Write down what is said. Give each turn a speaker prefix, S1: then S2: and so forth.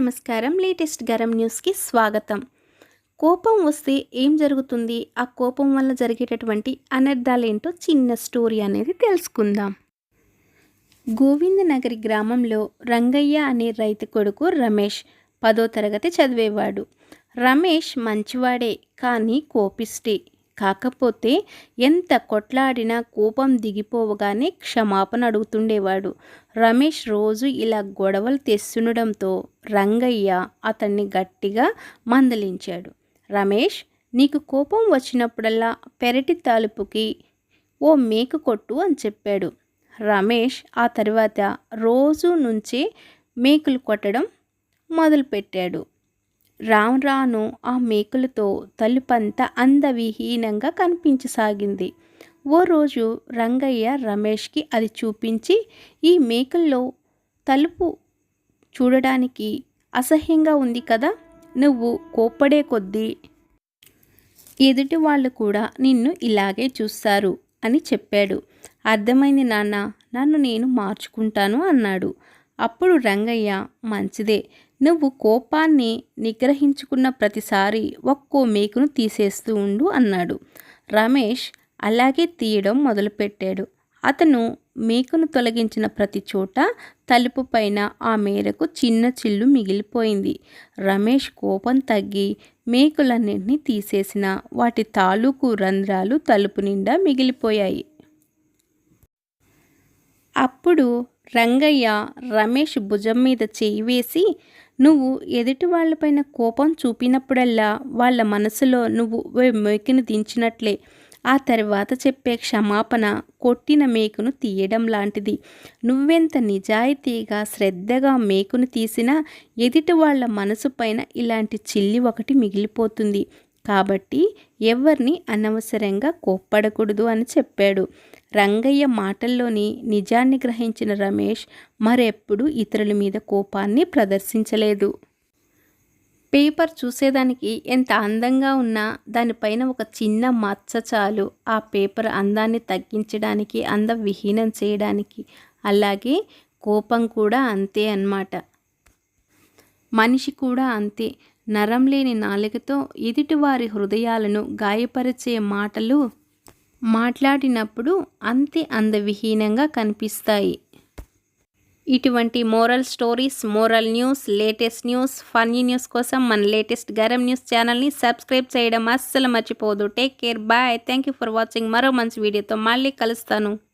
S1: నమస్కారం. లేటెస్ట్ గరం న్యూస్కి స్వాగతం. కోపం వస్తే ఏం జరుగుతుంది? ఆ కోపం వల్ల జరిగేటటువంటి అనర్థాలేంటో చిన్న స్టోరీ అనేది తెలుసుకుందాం. గోవిందనగరి గ్రామంలో రంగయ్య అనే రైతు కొడుకు రమేష్ పదో తరగతి చదివేవాడు. రమేష్ మంచివాడే కానీ కోపిష్టి. కాకపోతే ఎంత కొట్లాడినా కోపం దిగిపోవగానే క్షమాపణ అడుగుతుండేవాడు. రమేష్ రోజు ఇలా గొడవలు తెస్తుండడంతో రంగయ్య అతన్ని గట్టిగా మందలించాడు. రమేష్ నీకు కోపం వచ్చినప్పుడల్లా పెరటి తలుపుకి ఓ మేకు కొట్టు అని చెప్పాడు. రమేష్ ఆ తర్వాత రోజు నుంచే మేకులు కొట్టడం మొదలుపెట్టాడు. రాను రాను ఆ మేకులతో తలుపంతా అందవిహీనంగా కనిపించసాగింది. ఓ రోజు రంగయ్య రమేష్కి అది చూపించి ఈ మేకల్లో తలుపు చూడడానికి అసహ్యంగా ఉంది కదా నువ్వు కోప్పడే కొద్దీ ఎదుటి వాళ్ళు కూడా నిన్ను ఇలాగే చూస్తారు అని చెప్పాడు. అర్థమైంది నాన్న నన్ను నేను మార్చుకుంటాను అన్నాడు. అప్పుడు రంగయ్య మంచిదే నువ్వు కోపాన్ని నిగ్రహించుకున్న ప్రతిసారి ఒక్కో మేకును తీసేస్తూ ఉండు అన్నాడు. రమేష్ అలాగే తీయడం మొదలుపెట్టాడు. అతను మేకును తొలగించిన ప్రతి చోట తలుపు పైన ఆ మేరకు చిన్న చిల్లు మిగిలిపోయింది. రమేష్ కోపం తగ్గి మేకులన్నింటినీ తీసేసిన వాటి తాలూకు రంధ్రాలు తలుపు నిండా మిగిలిపోయాయి. అప్పుడు రంగయ్య రమేష్ భుజం మీద చేయి వేసి నువ్వు ఎదుటి వాళ్ళపైన కోపం చూపినప్పుడల్లా వాళ్ళ మనసులో నువ్వు మేకును దించినట్లే. ఆ తర్వాత చెప్పే క్షమాపణ కొట్టిన మేకును తీయడం లాంటిది. నువ్వెంత నిజాయితీగా శ్రద్ధగా మేకును తీసినా ఎదుటి వాళ్ళ మనసు పైన ఇలాంటి చిల్లి ఒకటి మిగిలిపోతుంది. కాబట్టి ఎవరిని అనవసరంగా కోప్పడకూడదు అని చెప్పాడు. రంగయ్య మాటల్లోని నిజాన్ని గ్రహించిన రమేష్ మరెప్పుడు ఇతరుల మీద కోపాన్ని ప్రదర్శించలేదు. పేపర్ చూసేదానికి ఎంత అందంగా ఉన్నా దానిపైన ఒక చిన్న మచ్చ చాలు. ఆ పేపర్ అందాన్ని తగ్గించడానికి అందం విహీనం చేయడానికి. అలాగే కోపం కూడా అంతే అన్నమాట. మనిషి కూడా అంతే. నరం లేని నాలుకతో ఎదుటివారి హృదయాలను గాయపరిచే మాటలు మాట్లాడినప్పుడు అంతే అందవిహీనంగా కనిపిస్తాయి. ఇటువంటి moral stories moral news latest news funny news కోసం మన లేటెస్ట్ గరం న్యూస్ ఛానల్ని సబ్స్క్రైబ్ చేయడం అస్సలు మర్చిపోదు. Take care bye. Thank you for watching. మరో మంచి వీడియోతో మళ్ళీ కలుస్తాను.